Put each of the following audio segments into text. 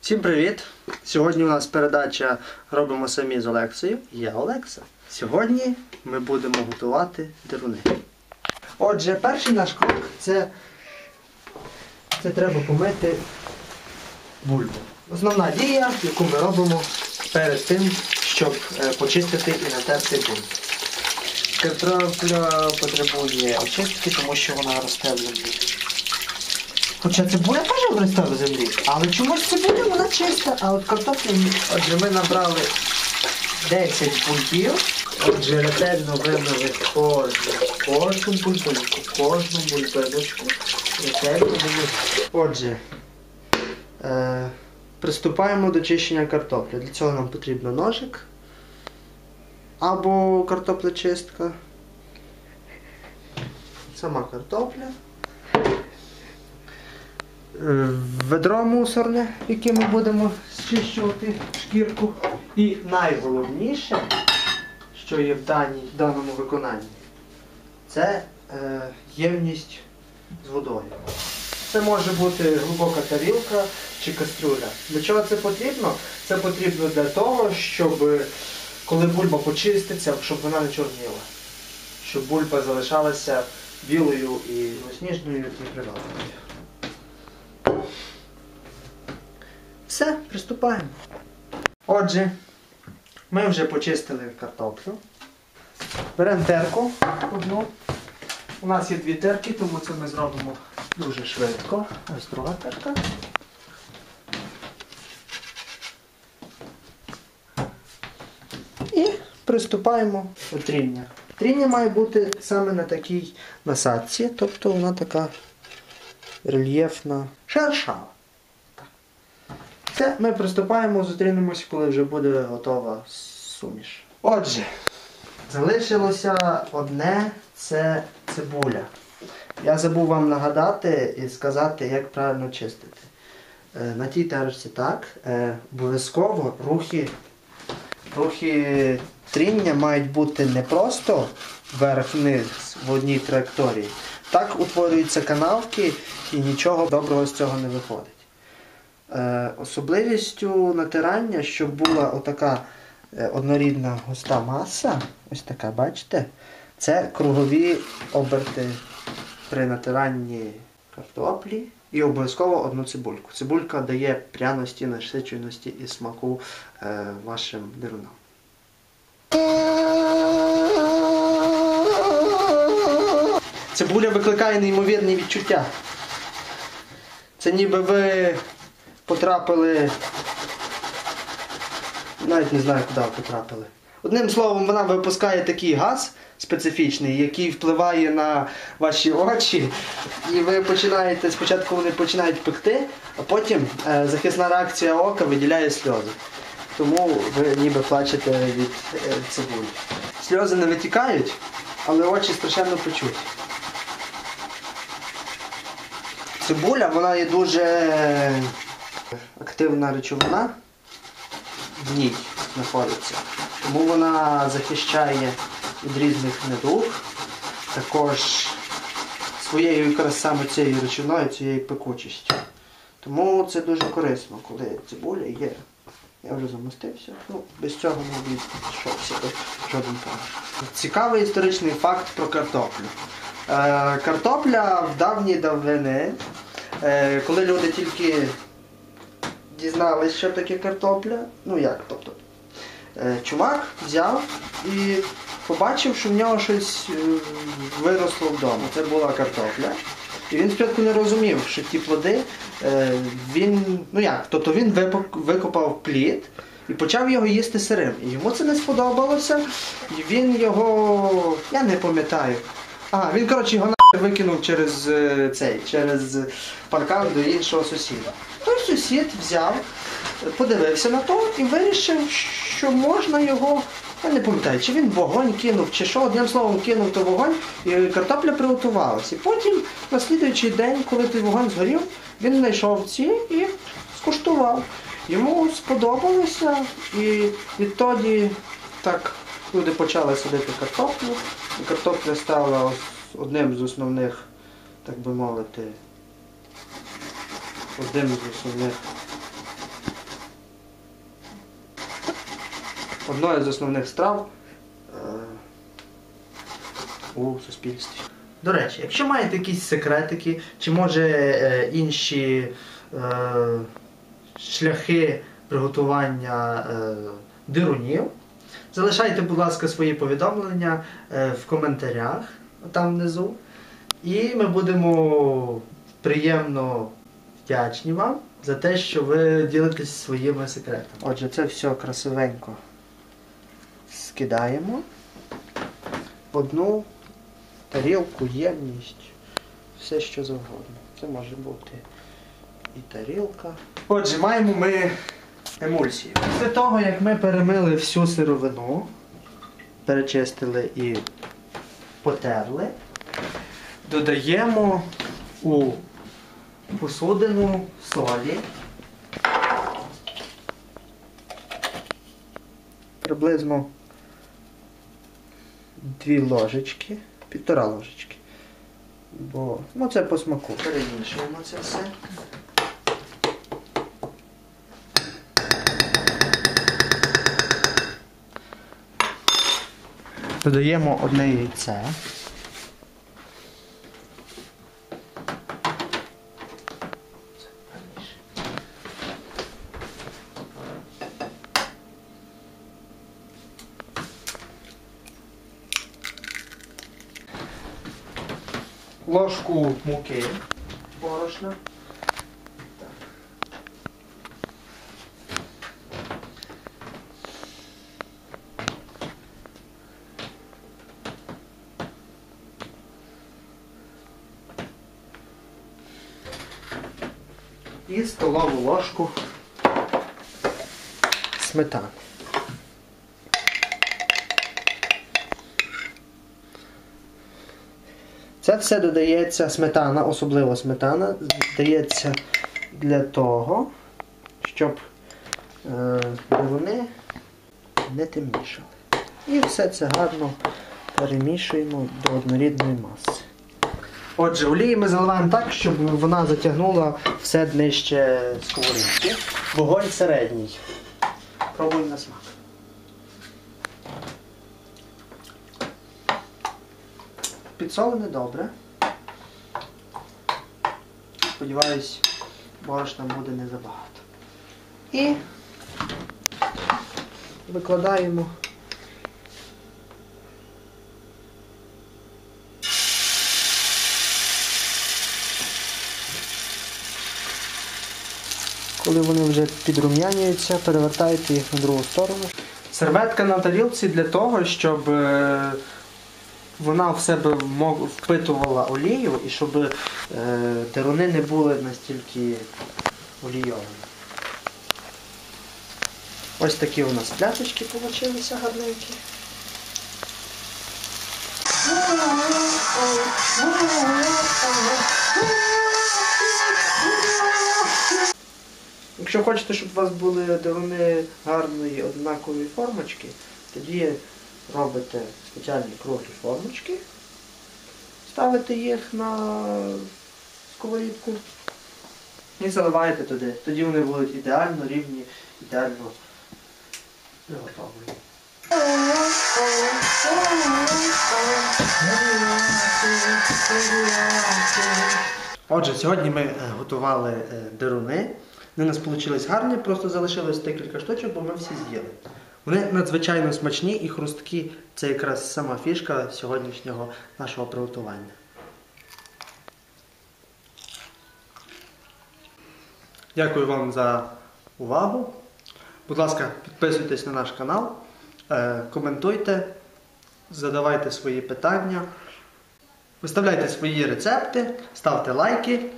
Всім привіт! Сьогодні у нас передача Робимо самі з Олексою. Я Олекса. Сьогодні ми будемо готувати деруни. Отже, перший наш крок це, це треба помити бульбу. Основна дія, яку ми робимо перед тим, щоб е, почистити і натерти бульбу. Картопля потребує очистки, тому що вона землі. Хоча цибуля теж росте в землі, але чомусь цибуля вона чиста, а от картопля ні. Отже, ми набрали 10 бульбів. Отже, ретельно вимили кожну, кожну бульбинку, кожну бульбиночку. Ретельно вимили. Отже, е, приступаємо до чищення картоплі. Для цього нам потрібен ножик або картоплечистка. Сама картопля. Е, Ведро мусорне, яке ми будемо зчищувати шкірку. І найголовніше, що є в, даному виконанні, це е, ємність з водою. Це може бути глибока тарілка чи кастрюля. Для чого це потрібно? Це потрібно для того, щоб коли бульба почиститься, щоб вона не чорніла. Щоб бульба залишалася білою і білосніжною і привабливою. Все, приступаємо. Отже, ми вже почистили картоплю. Беремо терку одну. У нас є дві терки, тому це ми зробимо дуже швидко. Ось друга терка. І приступаємо до тріння. Тріння має бути саме на такій насадці, тобто вона така рельєфна, шершава. Це ми приступаємо, зустрінемось, коли вже буде готова суміш. Отже, залишилося одне це цибуля. Я забув вам нагадати і сказати, як правильно чистити. Е, На тій терочці так. Е, Обов'язково рухи, рухи тріння мають бути не просто вверх-вниз в одній траєкторії. Так утворюються канавки і нічого доброго з цього не виходить. Е, Особливістю натирання, щоб була отака е, однорідна густа маса, ось така, бачите, це кругові оберти при натиранні картоплі і обов'язково одну цибульку. Цибулька дає пряності, насиченості і смаку е, вашим дирунам. Цибуля викликає неймовірні відчуття. Це ніби ви потрапили. Навіть не знаю, куди потрапили. Одним словом, вона випускає такий газ специфічний, який впливає на ваші очі. І ви починаєте, спочатку вони починають пекти, а потім е, захисна реакція ока виділяє сльози. Тому ви ніби плачете від е, цибулі. Сльози не витікають, але очі страшенно печуть. Цибуля, вона є дуже активна речовина в ній знаходиться. Тому вона захищає від різних недуг. Також своєю якраз саме цією речовиною, цією пекучістю. Тому це дуже корисно, коли цибуля є. Я вже замостився. Ну, без цього не обійшовся жоден пан. Цікавий історичний факт про картоплю. Е, картопля в давні давнини, е, коли люди тільки дізналися, що таке картопля. Ну як, тобто. е, Чувак взяв і побачив, що в нього щось е, виросло вдома. Це була картопля. І він спочатку не розумів, що ті плоди, е, він, ну як, тобто він викопав плід і почав його їсти сирим. І йому це не сподобалося, і він його, я не пам'ятаю. А, він, коротше, його викинув через цей, через паркан до іншого сусіда. Той сусід взяв, подивився на то і вирішив, що можна його. Я не пам'ятаю, чи він вогонь кинув, чи що, одним словом кинув то вогонь, і картопля приготувалася. І потім, на слідуючий день, коли той вогонь згорів, він знайшов ці і скуштував. Йому сподобалося, і відтоді так люди почали садити картоплю, і картопля стала одним з основних, так би мовити, один з основних. Одною з основних страв е, у суспільстві. До речі, якщо маєте якісь секретики, чи може е, інші е, шляхи приготування дирунів, залишайте, будь ласка, свої повідомлення в коментарях там внизу. І ми будемо приємно вдячні вам за те, що ви ділитесь своїми секретами. Отже, це все красивенько скидаємо в одну тарілку, ємність, все що завгодно. Це може бути і тарілка. Отже, маємо ми емульсію. Після того, як ми перемили всю сировину, перечистили і потерли, додаємо у посудину солі. Приблизно дві ложечки, півтора ложечки. Бо ну це по смаку. Перемішуємо це все. Додаємо одне яйце. Ложку муки борошна. І столову ложку сметани. Це все додається сметана, особливо сметана, додається для того, щоб е, вони не темнішали. І все це гарно перемішуємо до однорідної маси. Отже, олії ми заливаємо так, щоб вона затягнула все днище сковорідки. Вогонь середній. Пробуємо на смак. Підсолене добре. Сподіваюсь, борошна буде не забагато. І викладаємо. Коли вони вже підрум'янюються, перевертайте їх на другу сторону. Серветка на тарілці для того, щоб е, вона в себе впитувала олію і щоб е, деруни не були настільки олійовані. Ось такі у нас пляшечки получилися гарненькі. Якщо хочете, щоб у вас були деруни гарної однакової формочки, тоді робите спеціальні круглі формочки, ставите їх на сковорідку і заливаєте туди. Тоді вони будуть ідеально рівні, ідеально приготовлені. Отже, сьогодні ми е, готували е, деруни. Вони нас вийшли гарні, просто залишилось декілька штучок, бо ми всі з'їли. Вони надзвичайно смачні і хрусткі. Це якраз сама фішка сьогоднішнього нашого приготування. Дякую вам за увагу. Будь ласка, підписуйтесь на наш канал, е, коментуйте, задавайте свої питання, виставляйте свої рецепти, ставте лайки.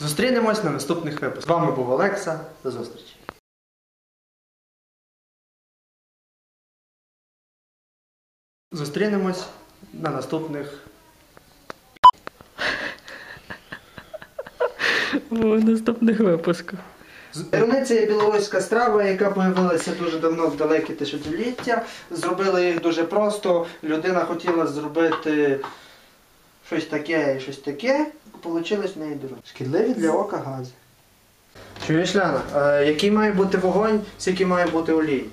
Зустрінемось на наступних випусках. З вами був Олекса. До зустрічі. Зустрінемось на наступних. В наступних випусках. Деруни є білоруська страва, яка з'явилася дуже давно в далекі тисячоліття. Зробили їх дуже просто. Людина хотіла зробити щось таке і щось таке. Получилось в неї деруни. Шкідливі для ока гази. Чуєш, Ляна, е, який має бути вогонь, скільки має бути олій?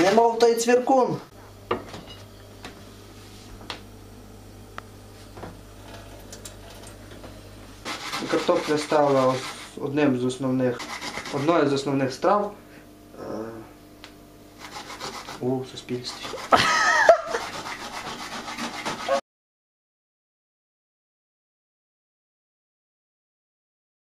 Не мов той цвіркун. Картопля стала одним з основних, одною з основних страв е, у суспільстві.